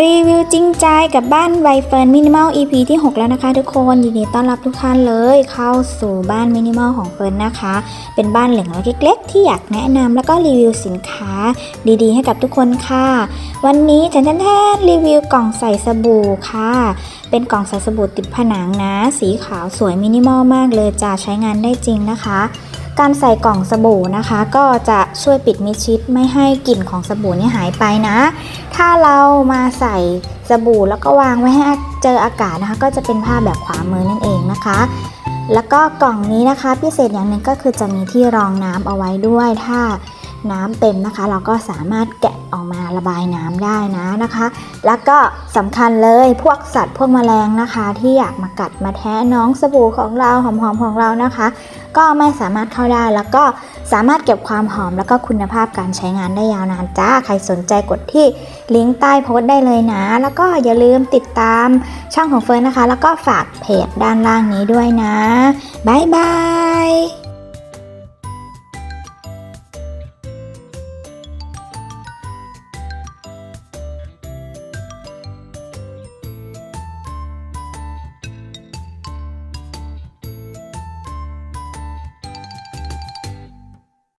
รีวิวจริงใจกับบ้านไวเฟิร์นมินิมอล EP ที่ 6 แล้วนะคะทุกคนยินดีต้อนรับทุกท่านเลยเข้าสู่บ้านมินิมอลของเฟิร์นนะคะ เป็นบ้านเหลืองเล็กๆ ที่อยากแนะนำแล้วก็รีวิวสินค้าดีๆ ให้กับทุกคนค่ะ วันนี้ฉันแท้รีวิวกล่องใส่สบู่ค่ะ เป็นกล่องใส่สบู่ติดผนังนะ สีขาวสวยมินิมอลมากเลยจะใช้งานได้จริงนะคะการใส่กล่องสบู่นะคะ ก็จะช่วยปิดมิดชิดไม่ให้กลิ่นของสบู่นี่หายไปนะ ถ้าเรามาใส่สบู่แล้วก็วางไว้ให้เจออากาศนะคะ ก็จะเป็นภาพแบบขวามือนั่นเองนะคะ แล้วก็กล่องนี้นะคะ พิเศษอย่างหนึ่งก็คือจะมีที่รองน้ำเอาไว้ด้วย ถ้าน้ำเต็มนะคะ เราก็สามารถแกะออกมาระบายน้ำได้นะนะคะ แล้วก็สำคัญเลยพวกสัตว์พวกแมลงนะคะ ที่อยากมากัดมาแทะน้องสบู่ของเราหอมๆของเรานะคะ ก็ไม่สามารถเข้าได้ แล้วก็สามารถเก็บความหอมแล้วก็คุณภาพการใช้งานได้ยาวนานจ้า ใครสนใจกดที่ลิงก์ใต้โพสต์ได้เลยนะ แล้วก็อย่าลืมติดตามช่องของเฟิร์นนะคะ แล้วก็ฝากเพจด้านล่างนี้ด้วยนะ บ๊ายบาย